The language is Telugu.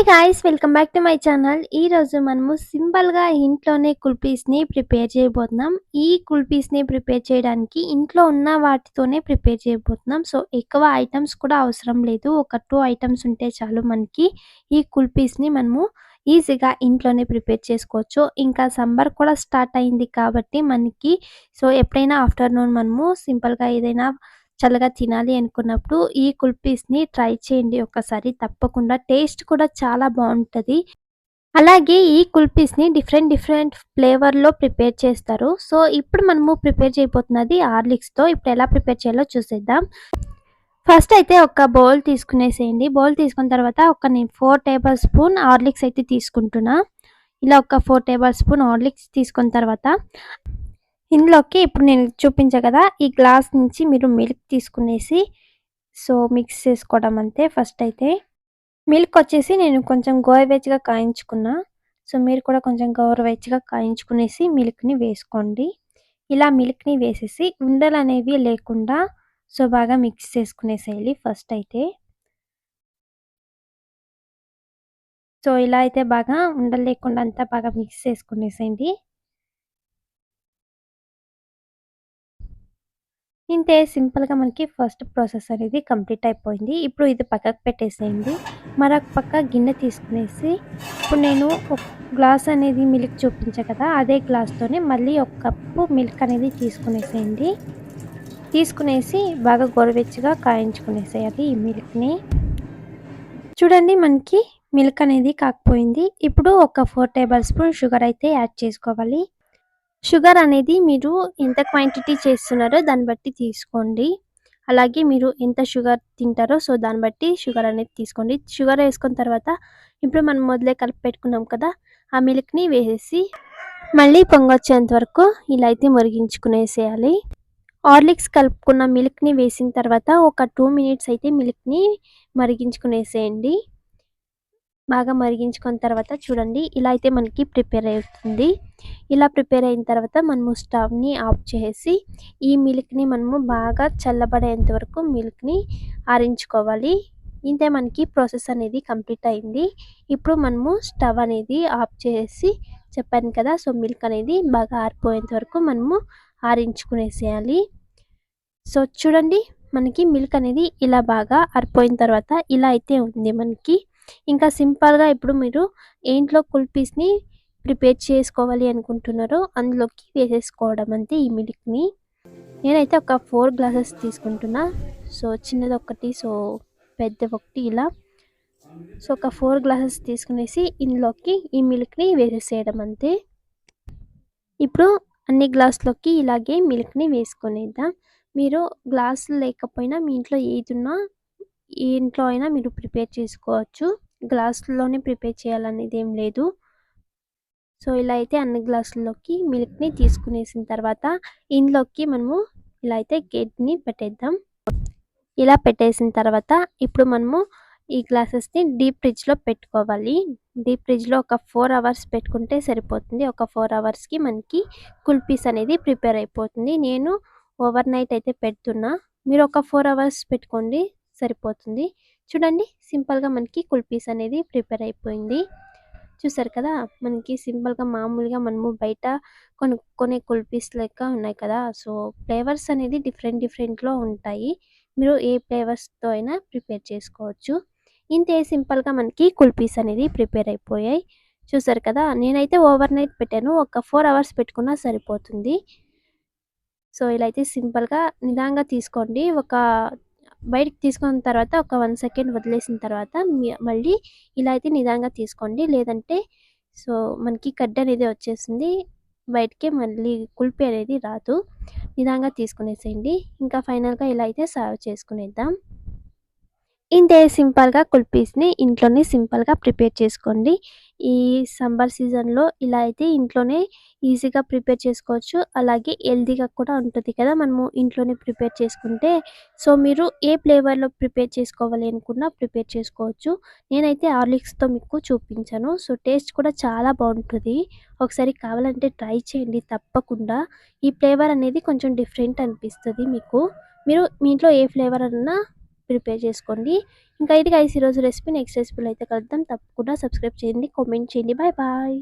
Hi guys welcome back to my channel ఈ రోజు మనము సింపుల్గా ఇంట్లోనే కుల్పీస్ని ప్రిపేర్ చేయబోతున్నాం. ఈ కుల్పీస్ని ప్రిపేర్ చేయడానికి ఇంట్లో ఉన్న వాటితోనే ప్రిపేర్ చేయబోతున్నాం. సో ఎక్కువ ఐటమ్స్ కూడా అవసరం లేదు. ఒక టూ ఐటమ్స్ ఉంటే చాలు మనకి ఈ కుల్పీస్ని మనము ఈజీగా ఇంట్లోనే ప్రిపేర్ చేసుకోవచ్చు. ఇంకా సమ్మర్ కూడా స్టార్ట్ అయింది కాబట్టి మనకి సో ఎప్పుడైనా ఆఫ్టర్నూన్ మనము సింపుల్గా ఏదైనా చల్లగా తినాలి అనుకున్నప్పుడు ఈ కుల్పీస్ని ట్రై చేయండి ఒకసారి తప్పకుండా. టేస్ట్ కూడా చాలా బాగుంటుంది అలాగే ఈ కుల్పీస్ని డిఫరెంట్ డిఫరెంట్ ఫ్లేవర్‌లో ప్రిపేర్ చేస్తారు. సో, ఇప్పుడు మనము ప్రిపేర్ చేయబోతున్నది ఆర్లిక్స్తో ఇప్పుడు ఎలా ప్రిపేర్ చేయాలో చూసేద్దాం. ఫస్ట్ అయితే ఒక బౌల్ తీసుకునేసేయండి. బౌల్ తీసుకున్న తర్వాత ఒక నేను ఫోర్ టేబుల్ స్పూన్ హార్లిక్స్ అయితే తీసుకుంటున్నా. ఇలా ఒక ఫోర్ టేబుల్ స్పూన్ హార్లిక్స్ తీసుకున్న తర్వాత ఇందులోకి ఇప్పుడు నేను చూపించా కదా! ఈ గ్లాస్ నుంచి మీరు మిల్క్ తీసుకునేసి సో, మిక్స్ చేసుకోవడం అంతే ఫస్ట్ అయితే. మిల్క్ వచ్చేసి నేను కొంచెం గోరువెచ్చగా కాయించుకున్నా. సో, మీరు కూడా కొంచెం గోరువెచ్చగా కాయించుకునేసి మిల్క్‌ని వేసుకోండి. ఇలా మిల్క్‌ని వేసేసి ఉండలు అనేవి లేకుండా సో, బాగా మిక్స్ చేసుకునేసేయాలి ఫస్ట్ అయితే. సో, ఇలా అయితే బాగా ఉండలు లేకుండా అంతా బాగా మిక్స్ చేసుకునేసేయండి. ఇంతే సింపుల్‌గా మనకి ఫస్ట్ ప్రాసెస్ అనేది కంప్లీట్ అయిపోయింది. ఇప్పుడు ఇది పక్కకు పెట్టేసేయండి. మరొక పక్క గిన్నె తీసుకునేసి ఇప్పుడు నేను ఒక గ్లాస్ అనేది మిల్క్ చూపించా కదా! అదే గ్లాస్‌తోనే మళ్ళీ ఒక కప్పు మిల్క్ అనేది తీసుకునేసేయండి. తీసుకునేసి బాగా గోరువెచ్చగా కాయించుకునేసేయాలి ఈ మిల్క్‌ని. చూడండి మనకి మిల్క్ అనేది కాకపోయింది ఇప్పుడు ఒక ఫోర్ టేబుల్ స్పూన్ షుగర్ అయితే యాడ్ చేసుకోవాలి. షుగర్ అనేది మీరు ఎంత క్వాంటిటీ చేస్తున్నారో దాన్ని బట్టి తీసుకోండి. అలాగే మీరు ఎంత షుగర్ తింటారో సో, దాన్ని బట్టి షుగర్ అనేది తీసుకోండి. షుగర్ వేసుకున్న తర్వాత ఇప్పుడు మనం మొదలే కలిపి పెట్టుకున్నాం కదా! ఆ మిల్క్‌ని వేసేసి మళ్ళీ పొంగొచ్చేంత వరకు ఇలా అయితే మరిగించుకునేసేయాలి. హార్లిక్స్ కలుపుకున్న మిల్క్‌ని వేసిన తర్వాత ఒక టూ మినిట్స్ అయితే మిల్క్‌ని మరిగించుకునేసేయండి. బాగా మరిగించుకున్న తర్వాత చూడండి ఇలా అయితే మనకి ప్రిపేర్ అవుతుంది. ఇలా ప్రిపేర్ అయిన తర్వాత మనము స్టవ్‌ని ఆఫ్ చేసి ఈ మిల్క్‌ని మనము బాగా చల్లబడేంత వరకు మిల్క్‌ని ఆరించుకోవాలి. ఇంతే మనకి ప్రాసెస్ అనేది కంప్లీట్ అయింది. ఇప్పుడు మనము స్టవ్ అనేది ఆఫ్ చేసి చెప్పాను కదా! సో, మిల్క్ అనేది బాగా ఆరిపోయేంత వరకు మనము ఆరించుకునేసేయాలి. సో, చూడండి మనకి మిల్క్ అనేది ఇలా బాగా ఆరిపోయిన తర్వాత ఇలా అయితే ఉంది మనకి. ఇంకా సింపుల్‌గా ఇప్పుడు మీరు ఏంట్లో కుల్పీస్ని ప్రిపేర్ చేసుకోవాలి అనుకుంటున్నారో అందులోకి వేసేసుకోవడం అంతే ఈ మిల్క్‌ని. నేనైతే ఒక ఫోర్ గ్లాసెస్ తీసుకుంటున్నా. సో, చిన్నదొకటి సో, పెద్దదొకటి ఇలా. సో, ఒక ఫోర్ గ్లాసెస్ తీసుకునేసి ఇందులోకి ఈ మిల్క్‌ని వేసేసేయడం అంతే. ఇప్పుడు అన్ని గ్లాసులోకి ఇలాగే మిల్క్‌ని వేసుకునేద్దాం. మీరు గ్లాసులు లేకపోయినా మీ ఇంట్లో ఏదున్నా ఇంట్లో అయినా మీరు ప్రిపేర్ చేసుకోవచ్చు. గ్లాసుల్లోనే ప్రిపేర్ చేయాలనేది ఏం లేదు. సో, ఇలా అయితే అన్ని గ్లాసుల్లోకి మిల్క్‌ని తీసుకునేసిన తర్వాత ఇందులోకి మనము ఇలా అయితే గేట్‌ని పెట్టేద్దాం. ఇలా పెట్టేసిన తర్వాత ఇప్పుడు మనము ఈ గ్లాసెస్‌ని డీప్ ఫ్రిడ్జ్‌లో పెట్టుకోవాలి. డీప్ ఫ్రిడ్జ్‌లో ఒక ఫోర్ అవర్స్ పెట్టుకుంటే సరిపోతుంది. ఒక ఫోర్ అవర్స్‌కి మనకి కుల్పీస్ అనేది ప్రిపేర్ అయిపోతుంది. నేను ఓవర్ నైట్ అయితే పెడుతున్నా. మీరు ఒక ఫోర్ అవర్స్ పెట్టుకోండి సరిపోతుంది. చూడండి సింపుల్‌గా మనకి కుల్పీస్ అనేది ప్రిపేర్ అయిపోయింది. చూసారు కదా! మనకి సింపుల్‌గా మామూలుగా మనము బయట కొనుక్కునే కుల్పీస్ లెక్క ఉన్నాయి కదా! సో, ఫ్లేవర్స్ అనేది డిఫరెంట్ డిఫరెంట్‌లో ఉంటాయి. మీరు ఏ ఫ్లేవర్స్‌తో అయినా ప్రిపేర్ చేసుకోవచ్చు. ఇంతే సింపుల్‌గా మనకి కుల్పీస్ అనేది ప్రిపేర్ అయిపోయాయి. చూసారు కదా! నేనైతే ఓవర్ నైట్ పెట్టాను. ఒక ఫోర్ అవర్స్ పెట్టుకున్నా సరిపోతుంది. సో, ఇలా అయితే సింపుల్‌గా నిదానంగా తీసుకోండి. ఒక బయటికి తీసుకున్న తర్వాత ఒక వన్ సెకండ్ వదిలేసిన తర్వాత మళ్ళీ ఇలా అయితే నిదానంగా తీసుకోండి. లేదంటే సో, మనకి కడ్డ అనేది వచ్చేసింది. బయటకే మళ్ళీ కుల్ఫీ అనేది రాదు. నిదానంగా తీసుకునేసేయండి. ఇంకా ఫైనల్‌గా ఇలా అయితే సర్వ్ చేసుకునేద్దాం. ఇంతే సింపుల్‌గా కుల్పీస్ని ఇంట్లోనే సింపుల్‌గా ప్రిపేర్ చేసుకోండి. ఈ సమ్మర్ సీజన్‌లో ఇలా అయితే ఇంట్లోనే ఈజీగా ప్రిపేర్ చేసుకోవచ్చు. అలాగే హెల్తీగా కూడా ఉంటుంది కదా! మనము ఇంట్లోనే ప్రిపేర్ చేసుకుంటే సో, మీరు ఏ ఫ్లేవర్‌లో ప్రిపేర్ చేసుకోవాలి అనుకున్నా ప్రిపేర్ చేసుకోవచ్చు. నేనైతే హార్లిక్స్‌తో మీకు చూపించాను. సో, టేస్ట్ కూడా చాలా బాగుంటుంది ఒకసారి కావాలంటే ట్రై చేయండి తప్పకుండా. ఈ ఫ్లేవర్ అనేది కొంచెం డిఫరెంట్ అనిపిస్తుంది మీకు. మీరు మీ ఇంట్లో ఏ ఫ్లేవర్ అన్నా ప్రిపేర్ చేసుకోండి. ఇంకా ఇది గైస్ ఈరోజు రెసిపీ నెక్స్ట్ రెసిపీలో అయితే కలుద్దాం. తప్పకుండా సబ్స్క్రైబ్ చేయండి కామెంట్ చేయండి. Bye bye